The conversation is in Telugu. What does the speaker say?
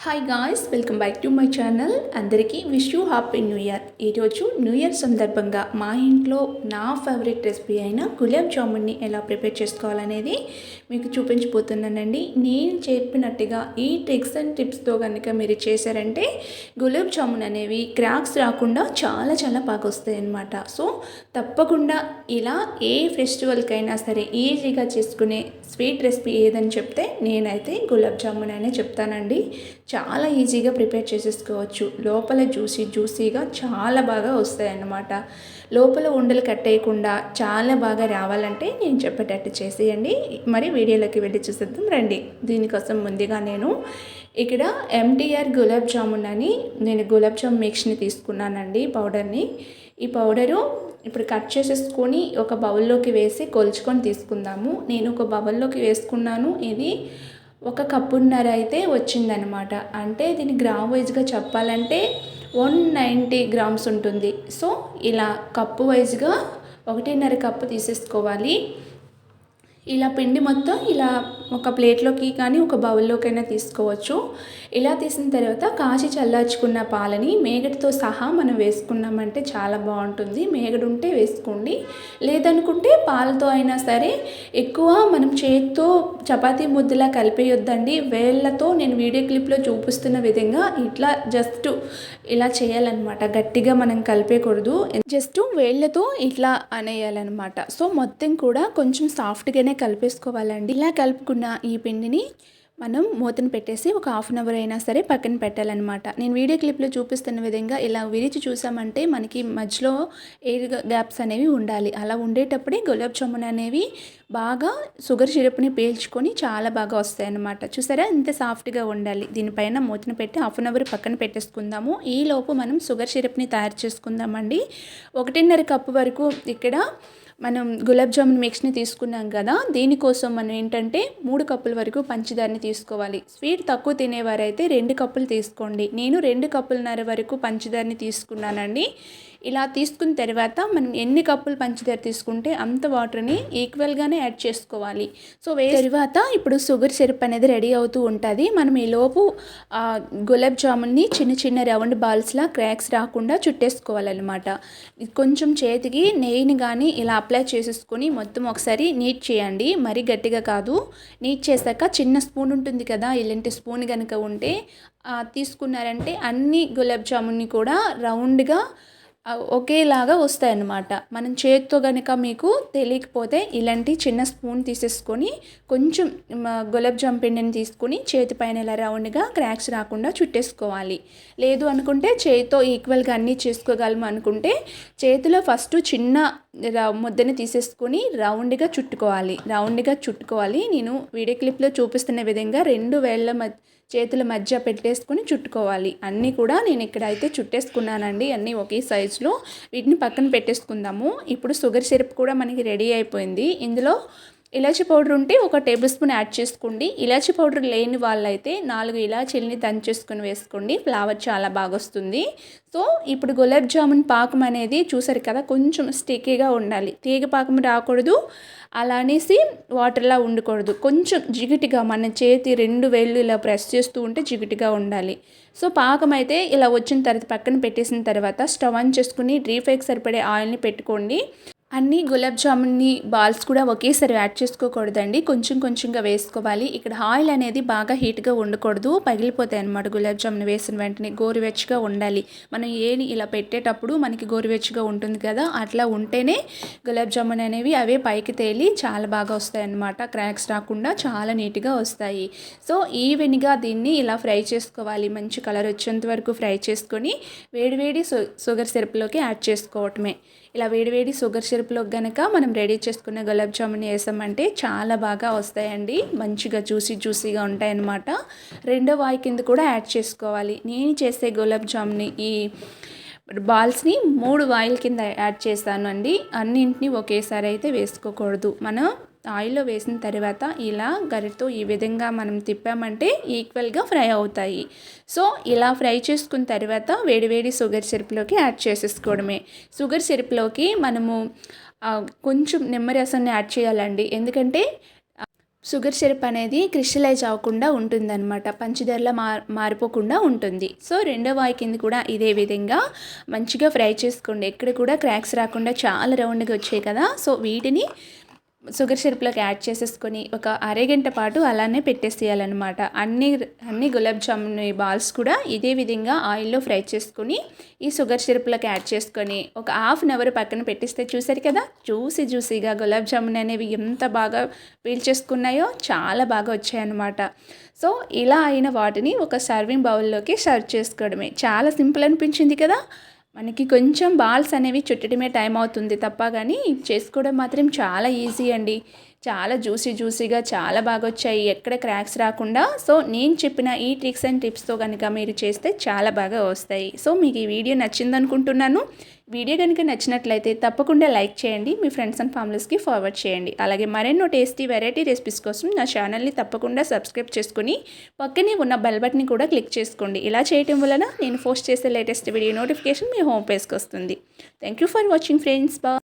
Hi guys welcome back to my channel అందరికీ wish you happy new year ఈరోజు న్యూ ఇయర్ సందర్భంగా మా ఇంట్లో నా ఫేవరెట్ రెసిపీ అయిన గులాబ్ జామున్ని ఎలా ప్రిపేర్ చేసుకోవాలనేది మీకు చూపించబోతున్నానండి. నేను చెప్పినట్టుగా ఈ ట్రిక్స్ అండ్ టిప్స్తో కనుక మీరు చేశారంటే గులాబ్ జామున్ అనేవి క్రాక్స్ రాకుండా చాలా చాలా బాగా వస్తాయి అన్నమాట సో తప్పకుండా ఇలా ఏ ఫెస్టివల్కైనా సరే ఈజీగా చేసుకునే స్వీట్ రెసిపీ ఏదని చెప్తే నేనైతే గులాబ్ జామున్ అనే చెప్తానండి. చాలా ఈజీగా ప్రిపేర్ చేసేసుకోవచ్చు. లోపల జ్యూసీ జ్యూసీగా చాలా బాగా వస్తాయి అన్నమాట లోపల ఉండలు కట్టేయకుండా చాలా బాగా రావాలంటే నేను చెప్పేటట్టు చేసేయండి. మరి వీడియోలోకి వెళ్ళి చూసేద్దాం రండి. దీనికోసం ముందుగా నేను ఇక్కడ ఎంటీఆర్ గులాబ్ జామున్ అని నేను గులాబ్ జామ్ మిక్స్ని తీసుకున్నానండి పౌడర్ని. ఈ పౌడరు ఇప్పుడు కట్ చేసేసుకొని ఒక బౌల్లోకి వేసి కొలుచుకొని తీసుకుందాము. నేను ఒక బౌల్లోకి వేసుకున్నాను. ఇది ఒక కప్పున్నర అయితే వచ్చిందనమాట అంటే దీని గ్రామ్ వైజ్గా చెప్పాలంటే వన్ నైంటీ గ్రామ్స్ ఉంటుంది. సో ఇలా కప్పు వైజ్గా ఒకటిన్నర కప్పు తీసేసుకోవాలి. ఇలా పిండి మొత్తం ఇలా ఒక ప్లేట్లోకి కానీ ఒక బౌల్లోకైనా తీసుకోవచ్చు. ఇలా తీసిన తర్వాత కాచి చల్లార్చుకున్న పాలని మేగడితో సహా మనం వేసుకున్నామంటే చాలా బాగుంటుంది. మేగడు ఉంటే వేసుకోండి. లేదనుకుంటే పాలతో అయినా సరే ఎక్కువ మనం చేతితో చపాతీ ముద్దలా కలిపేయొద్దండి. వేళ్ళతో నేను వీడియో క్లిప్లో చూపిస్తున్న విధంగా ఇట్లా జస్ట్ ఇలా చేయాలన్నమాట. గట్టిగా మనం కలిపేయకూడదు. జస్ట్ వేళ్ళతో ఇట్లా అనేయాలన్నమాట. సో మొత్తం కూడా కొంచెం సాఫ్ట్గానే కలిపేసుకోవాలండి. ఇలా ఉన్న ఈ పిండిని మనం మూతను పెట్టేసి ఒక హాఫ్ అన్ అవర్ అయినా సరే పక్కన పెట్టాలన్నమాట. నేను వీడియో క్లిప్లో చూపిస్తున్న విధంగా ఇలా విరిచి చూసామంటే మనకి మధ్యలో ఎయిర్ గ్యాప్స్ అనేవి ఉండాలి. అలా ఉండేటప్పుడే గులాబ్ జామున్ అనేవి బాగా షుగర్ సిరప్ని పీల్చుకొని చాలా బాగా వస్తాయన్నమాట. చూసారా? ఇంత సాఫ్ట్గా ఉండాలి. దీనిపైన మూతను పెట్టి హాఫ్ అన్ అవర్ పక్కన పెట్టేసుకుందాము. ఈ లోపు మనం షుగర్ సిరప్ని తయారు చేసుకుందామండి. ఒకటిన్నర కప్పు వరకు ఇక్కడ మనం గులాబ్ జామున్ మిక్స్ని తీసుకున్నాం కదా దీనికోసం మనం ఏంటంటే మూడు కప్పుల వరకు పంచదారని తీసుకోవాలి. స్వీట్ తక్కువ తినేవారైతే రెండు కప్పులు తీసుకోండి. నేను రెండు కప్పులన్నర వరకు పంచదారని తీసుకున్నానండి. ఇలా తీసుకున్న తర్వాత మనం ఎన్ని కప్పులు పంచదార తీసుకుంటే అంత వాటర్ని ఈక్వల్గానే యాడ్ చేసుకోవాలి. సో వే తర్వాత ఇప్పుడు షుగర్ సిరప్ అనేది రెడీ అవుతూ ఉంటుంది. మనం ఈ లోపు గులాబ్ జామున్ని చిన్న చిన్న రౌండ్ బాల్స్లా క్రాక్స్ రాకుండా చుట్టేసుకోవాలన్నమాట. కొంచెం చేతికి నెయ్యిని కానీ ఇలా అప్లై చేసేసుకొని మొత్తం ఒకసారి నీట్ చేయండి. మరీ గట్టిగా కాదు. నీట్ చేశాక చిన్న స్పూన్ ఉంటుంది కదా ఇలాంటి స్పూన్ కనుక ఉంటే తీసుకున్నారంటే అన్ని గులాబ్ జామున్ని కూడా రౌండ్గా ఒకేలాగా వస్తాయన్నమాట. మనం చేతితో కనుక మీకు తెలియకపోతే ఇలాంటి చిన్న స్పూన్ తీసేసుకొని కొంచెం గులాబ్ జామ్ పిండిని తీసుకొని చేతి పైన ఇలా రౌండ్గా క్రాక్స్ రాకుండా చుట్టేసుకోవాలి. లేదు అనుకుంటే చేతితో ఈక్వల్గా అన్నీ చేసుకోగలము అనుకుంటే చేతిలో ఫస్ట్ చిన్న ముద్దని తీసేసుకొని రౌండ్గా చుట్టుకోవాలి. రౌండ్గా చుట్టుకోవాలి. నేను వీడియో క్లిప్లో చూపిస్తున్న విధంగా రెండు వేళ్ళ మధ్య చేతుల మధ్య పెట్టేసుకొని చుట్టుకోవాలి. అన్నీ కూడా నేను ఇక్కడ అయితే చుట్టేసుకున్నానండి. అన్నీ ఒకే సైజులో వీటిని పక్కన పెట్టేసుకుందాము. ఇప్పుడు షుగర్ సిరప్ కూడా మనకి రెడీ అయిపోయింది. ఇందులో ఇలాచీ పౌడర్ ఉంటే ఒక టేబుల్ స్పూన్ యాడ్ చేసుకోండి. ఇలాచీ పౌడర్ లేని వాళ్ళైతే నాలుగు ఇలాచీలని దంచేసుకుని వేసుకోండి. ఫ్లేవర్ చాలా బాగా వస్తుంది సో ఇప్పుడు గులాబ్ జామున్ పాకం అనేది చూసారు కదా కొంచెం స్టిక్కీగా ఉండాలి. తీగ పాకం రాకూడదు. అలా అనేసి వాటర్లా ఉండకూడదు. కొంచెం జిగిటిగా మన చేతి రెండు వేళ్ళు ఇలా ప్రెస్ చేస్తూ ఉంటే జిగిటిగా ఉండాలి. సో పాకం అయితే ఇలా వచ్చిన తర్వాత పక్కన పెట్టేసిన తర్వాత స్టవ్ ఆన్ చేసుకుని డీప్ సరిపడే ఆయిల్ని పెట్టుకోండి. అన్ని గులాబ్ జామున్ని బాల్స్ కూడా ఒకేసారి యాడ్ చేసుకోకూడదండి. కొంచెం కొంచెంగా వేసుకోవాలి. ఇక్కడ ఆయిల్ అనేది బాగా హీట్గా ఉండకూడదు. పగిలిపోతాయి అనమాట గులాబ్ జామున్ వేసిన వెంటనే గోరువెచ్చగా ఉండాలి. మనం ఏని ఇలా పెట్టేటప్పుడు మనకి గోరువెచ్చగా ఉంటుంది కదా అట్లా ఉంటేనే గులాబ్ జామున్ అనేవి అవే పైకి తేలి చాలా బాగా వస్తాయి అనమాట క్రాక్స్ రాకుండా చాలా నీట్గా వస్తాయి. సో ఈవెన్గా దీన్ని ఇలా ఫ్రై చేసుకోవాలి. మంచి కలర్ వచ్చేంత వరకు ఫ్రై చేసుకొని వేడివేడి షుగర్ సిరప్లోకి యాడ్ చేసుకోవటమే. ఇలా వేడివేడి షుగర్ సిరప్లో కనుక మనం రెడీ చేసుకున్న గులాబ్ జామున్ వేసామంటే చాలా బాగా వస్తాయండి. మంచిగా జ్యూసీ జ్యూసీగా ఉంటాయన్నమాట. రెండో వాయి కింద కూడా యాడ్ చేసుకోవాలి. నేను చేసే గులాబ్ జామున్ ఈ బాల్స్ని మూడు వాయిల్ కింద యాడ్ చేస్తాను అండి అన్నింటినీ ఒకేసారి అయితే వేసుకోకూడదు. మనం ఆయిల్లో వేసిన తర్వాత ఇలా గరిటతో ఈ విధంగా మనం తిప్పామంటే ఈక్వల్గా ఫ్రై అవుతాయి. సో ఇలా ఫ్రై చేసుకున్న తర్వాత వేడివేడి షుగర్ సిరప్లోకి యాడ్ చేసేసుకోవడమే. షుగర్ సిరప్లోకి మనము కొంచెం నిమ్మరసాన్ని యాడ్ చేయాలండి. ఎందుకంటే షుగర్ సిరప్ అనేది క్రిస్టలైజ్ అవ్వకుండా ఉంటుందన్నమాట. పంచదారలా మార్ మారిపోకుండా ఉంటుంది. సో రెండో వాయి కింద కూడా ఇదే విధంగా మంచిగా ఫ్రై చేసుకోండి. ఎక్కడ కూడా క్రాక్స్ రాకుండా చాలా రౌండ్గా వచ్చాయి కదా. సో వీటిని షుగర్ సిరప్లోకి యాడ్ చేసేసుకొని ఒక అరగంట పాటు అలానే పెట్టేసేయాలన్నమాట. అన్ని అన్ని గులాబ్ జామున్ బాల్స్ కూడా ఇదే విధంగా ఆయిల్లో ఫ్రై చేసుకొని ఈ షుగర్ సిరప్లోకి యాడ్ చేసుకొని ఒక హాఫ్ అన్ అవర్ పక్కన పెట్టిస్తే చూసారు కదా? జ్యూసీ జ్యూసీగా గులాబ్ జామున్ అనేవి ఎంత బాగా పీల్చేసుకున్నాయో చాలా బాగా వచ్చాయన్నమాట. సో ఇలా అయిన వాటిని ఒక సర్వింగ్ బౌల్లోకి సర్వ్ చేసుకోవడమే. చాలా సింపుల్ అనిపించింది కదా? మనకి కొంచెం బాల్స్ అనేవి చుట్టడమే టైం అవుతుంది తప్ప కానీ చేసుకోవడం మాత్రం చాలా ఈజీ అండి. చాలా జ్యూసీ జ్యూసీగా చాలా బాగా వచ్చాయి ఎక్కడ క్రాక్స్ రాకుండా. సో నేను చెప్పిన ఈ ట్రిక్స్ అండ్ టిప్స్తో కనుక మీరు చేస్తే చాలా బాగా వస్తాయి. సో మీకు ఈ వీడియో నచ్చిందనుకుంటున్నాను. వీడియో కనుక నచ్చినట్లయితే తప్పకుండా లైక్ చేయండి. మీ ఫ్రెండ్స్ అండ్ ఫ్యామిలీస్కి ఫార్వర్డ్ చేయండి. అలాగే మరెన్నో టేస్టీ వెరైటీ రెసిపీస్ కోసం నా ఛానల్ని తప్పకుండా సబ్స్క్రైబ్ చేసుకుని పక్కనే ఉన్న బెల్ బటన్ని కూడా క్లిక్ చేసుకోండి. ఇలా చేయటం వలన నేను పోస్ట్ చేసే లేటెస్ట్ వీడియో నోటిఫికేషన్ మీ హోమ్ పేజ్కి వస్తుంది. Thank you for watching friends. బా.